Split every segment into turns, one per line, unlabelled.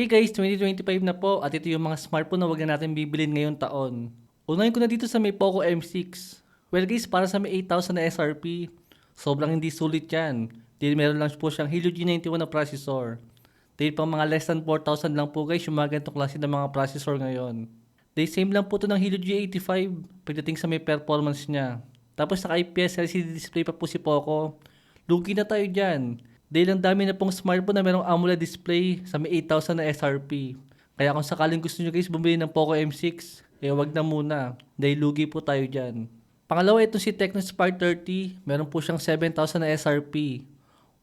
Hey guys, 2025 na po at ito yung mga smartphone na wag na natin bibilin ngayong taon. Unahin ko na dito sa may Poco M6. Well guys, para sa may 8,000 na SRP, sobrang hindi sulit yan. Dahil meron lang po siyang Helio G91 na processor. Dahil pang mga less than 4,000 lang po guys yung mga ganitong klase ng mga processor ngayon. Dahil same lang po to ng Helio G85 pagdating sa may performance niya. Tapos naka IPS LCD display pa po si Poco. Lugi na tayo dyan. Dahil ang dami na pong smartphone na merong AMOLED display sa may 8,000 na SRP. Kaya kung sakaling gusto nyo guys bumili ng Poco M6, eh wag na muna. Dahil lugi po tayo dyan. Pangalawa, ito si Tecno Spark 30. Meron po siyang 7,000 na SRP.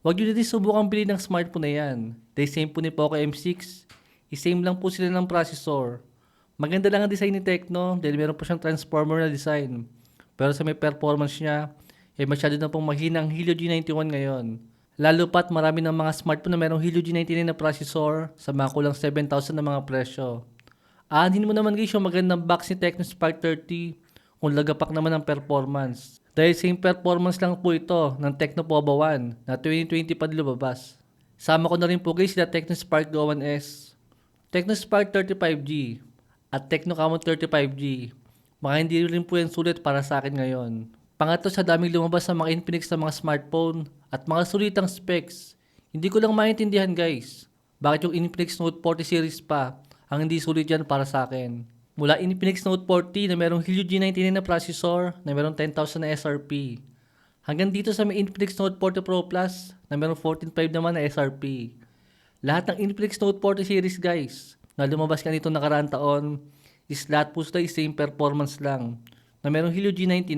Huwag nyo na din subukang bilhin ng smartphone na yan. Dahil same po ni Poco M6. I-same lang po sila ng processor. Maganda lang ang design ni Tecno dahil meron po siyang transformer na design. Pero sa may performance niya, eh masyado na pong mahina ang Helio G91 ngayon. Lalo pat marami ng mga smartphone na merong Helio G99 na processor sa mga kulang 7,000 na mga presyo. Aanhin mo naman guys yung magandang box ni Tecno Spark 30 kung lagapak naman ang performance. Dahil same performance lang po ito ng Tecno Pova 1 na 2020 pa lumabas. Sama ko na rin po guys sila Tecno Spark Go 1S, Tecno Spark 35G at Tecno Camon 35G. Mga hindi rin po yan sulit para sa akin ngayon. Pangatlo sa daming lumabas sa mga Infinix na mga smartphone at mga sulitang specs. Hindi ko lang maintindihan guys. Bakit yung Infinix Note 40 series pa ang hindi sulit yan para sa akin. Mula Infinix Note 40 na merong Helio G99 na processor na merong 10,000 na SRP. Hanggang dito sa may Infinix Note 40 Pro Plus na merong 14.5 naman na SRP. Lahat ng Infinix Note 40 series guys na lumabas ka nito nakaraan taon is lahat po sila same performance lang na merong Helio G99.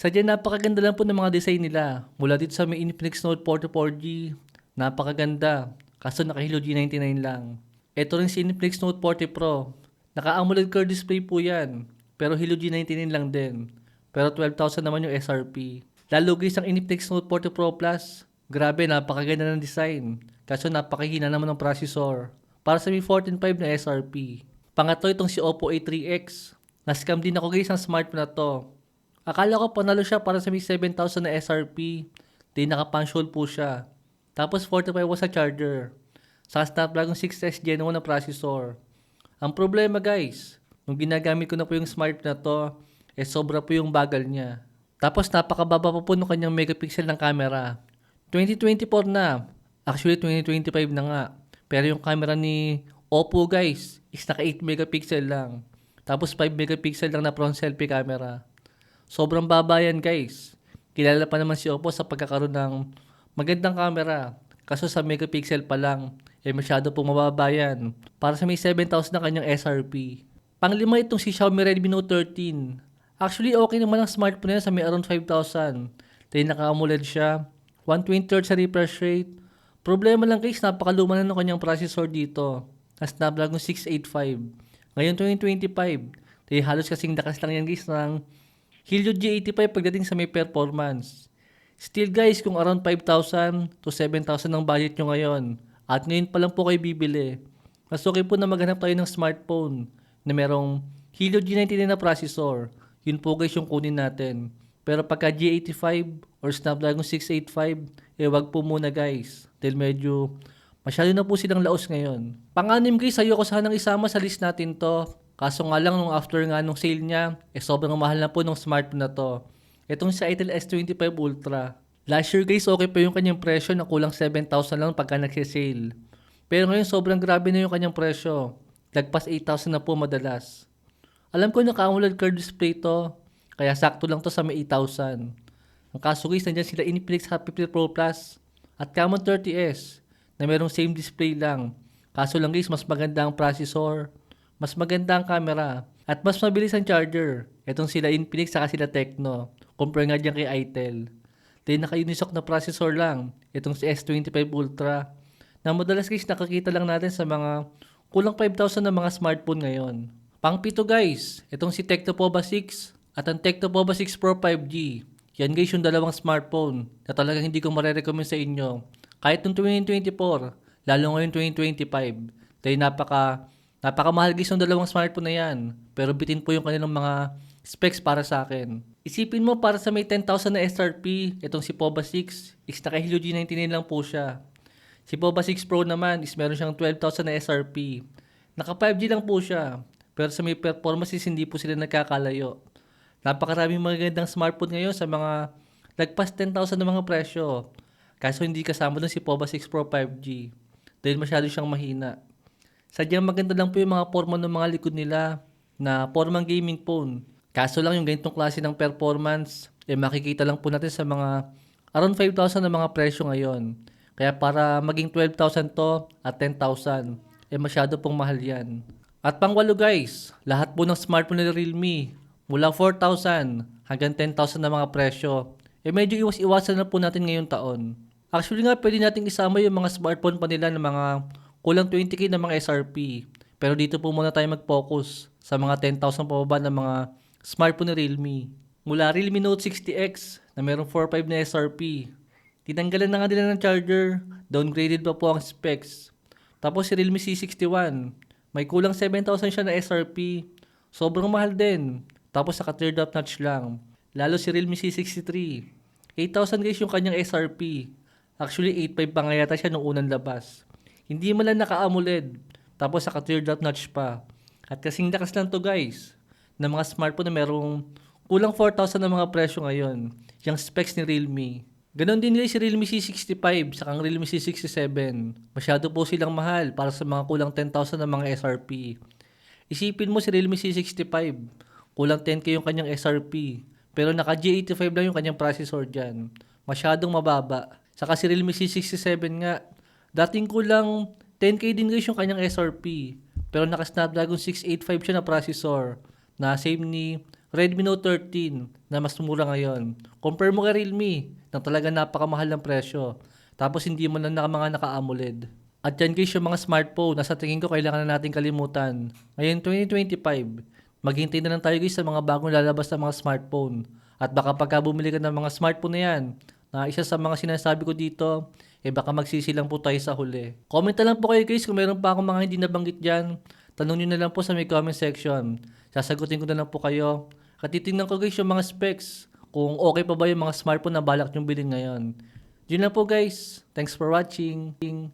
Sadya napakaganda lang po ng mga design nila. Mula dito sa may Infinix Note 40 4G, napakaganda. Kaso naka Helio G99 lang. Ito rin si Infinix Note 40 Pro. Naka-AMOLED curved display po yan. Pero Helio G99 lang din. Pero 12,000 naman yung SRP. Lalo guys ang Infinix Note 40 Pro Plus. Grabe, napakaganda ng design. Kaso napakahina naman ng processor. Para sa may 14.5 na SRP. Pangatlo itong si Oppo A3X. Nascam din ako guys ng smartphone na to. Akala ko panalo siya para sa may 7,000 na SRP. Di naka-punch hole po siya. Tapos 45 watts sa charger. Sa Snapdragon 6S Gen 1 na processor. Ang problema guys, nung ginagamit ko na po yung smartphone na to, eh sobra po yung bagal niya. Tapos napakababa pa po nung kanyang megapixel ng camera. 2024 na. Actually 2025 na nga. Pero yung camera ni Oppo guys is naka 8 megapixel lang. Tapos 5 megapixel lang na front selfie camera. Sobrang baba yan guys. Kilala pa naman si Oppo sa pagkakaroon ng magandang camera. Kaso sa megapixel pa lang, eh masyado pong mababa yan. Para sa may 7,000 na kanyang SRP. Panglima itong si Xiaomi Redmi Note 13. Actually okay naman ang smartphone niya sa may around 5,000. Dahil naka-AMOLED siya. 120Hz sa refresh rate. Problema lang guys, napakaluma na ng kanyang processor dito. Na Snapdragon 685. Ngayon 2025. Dahil halos kasing dakas lang yan guys ng Helio G85 pagdating sa may performance. Still guys, kung around 5,000 to 7,000 ang budget nyo ngayon, at ngayon pa lang po kayo bibili, mas okay po na maghanap tayo ng smartphone na merong Helio G99 na processor. Yun po guys yung kunin natin. Pero pagka G85 or Snapdragon 685, eh wag po muna guys. Dahil medyo masyado na po silang laos ngayon. Panganim guys, ayoko sanang isama sa list natin to. Kaso nga lang nung after nga nung sale niya, eh sobrang mahal na po nung smartphone na to. Itong si Itel S25 Ultra. Last year guys, okay pa yung kanyang presyo na kulang 7,000 lang pagka nagsisale. Pero ngayon sobrang grabe na yung kanyang presyo. Lagpas 8,000 na po madalas. Alam ko naka-AMOLED curved display to, kaya sakto lang to sa may 8,000. Ang kaso guys, nandiyan sila Infinix Happy Flip Pro Plus at Camon 30S na merong same display lang. Kaso lang guys, mas maganda ang processor, mas maganda ang camera, at mas mabilis ang charger. Itong sila Infinix saka sila Tecno. Compare nga dyan kay Itel. Dahil naka-Unisoc na processor lang. Itong si S25 Ultra. Na madalas guys nakakita lang natin sa mga kulang 5,000 na mga smartphone ngayon. Pang pito guys, itong si Tecno Pova 6 at ang Tecno Pova 6 Pro 5G. Yan guys yung dalawang smartphone na talagang hindi ko marerecommend sa inyo. Kahit noong 2024, lalo ngayon 2025. Dahil napaka, napaka mahal guys yung dalawang smartphone na yan. Pero bitin po yung kanilang mga specs para sa akin. Isipin mo para sa may 10,000 na SRP, itong si Pova 6, is naka Helio G99 lang po siya. Si Poba 6 Pro naman is meron siyang 12,000 na SRP. Naka 5G lang po siya. Pero sa may performances hindi po sila nagkakalayo. Napakaraming magagandang smartphone ngayon sa mga lagpas 10,000 na mga presyo. Kaso hindi kasama dun si Poba 6 Pro 5G. Dahil masyado siyang mahina. Sadyang maganda lang po yung mga forma ng mga likod nila na formang gaming phone. Kaso lang yung ganitong klase ng performance, eh makikita lang po natin sa mga around 5,000 na mga presyo ngayon. Kaya para maging 12,000 to at 10,000, eh masyado pong mahal yan. At pangwalo guys, lahat po ng smartphone nila Realme, mula 4,000 hanggang 10,000 na mga presyo, eh medyo iwas-iwasan na po natin ngayong taon. Actually nga, pwede nating isama yung mga smartphone pa nila ng mga kulang 20k na mga SRP. Pero dito po muna tayo mag-focus sa mga 10,000 pababa ng mga smartphone ni Realme. Mula Realme Note 60X na merong 4.5 na SRP. Tinanggalan na nga nila ng charger, downgraded pa po ang specs. Tapos si Realme C61, may kulang 7,000 siya na SRP. Sobrang mahal din. Tapos naka teardrop notch lang. Lalo si Realme C63. 8,000 guys yung kanyang SRP. Actually 8.5 pa nga yata siya nung unang labas. Hindi man lang naka-AMOLED. Tapos naka teardrop notch pa. At kasing lakas lang to guys. Na mga smartphone na merong kulang 4,000 na mga presyo ngayon. Yung specs ni Realme. Ganon din nila si Realme C65 sa ang Realme C67. Masyado po silang mahal para sa mga kulang 10,000 na mga SRP. Isipin mo si Realme C65, kulang 10k yung kanyang SRP. Pero naka G85 lang yung kanyang processor dyan. Masyadong mababa. Saka si Realme C67 nga, dating kulang 10k din guys yung kanyang SRP. Pero naka Snapdragon 685 siya na processor. Na same ni Redmi Note 13 na mas mura ngayon. Compare mo kay Realme na talaga napakamahal ng presyo. Tapos hindi mo lang naka mga naka-AMOLED. At yan guys yung mga smartphone na sa tingin ko kailangan na natin kalimutan. Ngayon 2025, maghintay na lang tayo guys sa mga bagong lalabas na mga smartphone. At baka pagka bumili ka ng mga smartphone na yan, na isa sa mga sinasabi ko dito, eh baka magsisi lang po tayo sa huli. Comment na lang po kayo guys kung meron pa akong mga hindi nabanggit dyan. Tanong nyo na lang po sa may comment section. Sasagutin ko na lang po kayo. At ko guys yung mga specs. Kung okay pa ba yung mga smartphone na balak nyong bilhin ngayon. Yun lang po guys. Thanks for watching.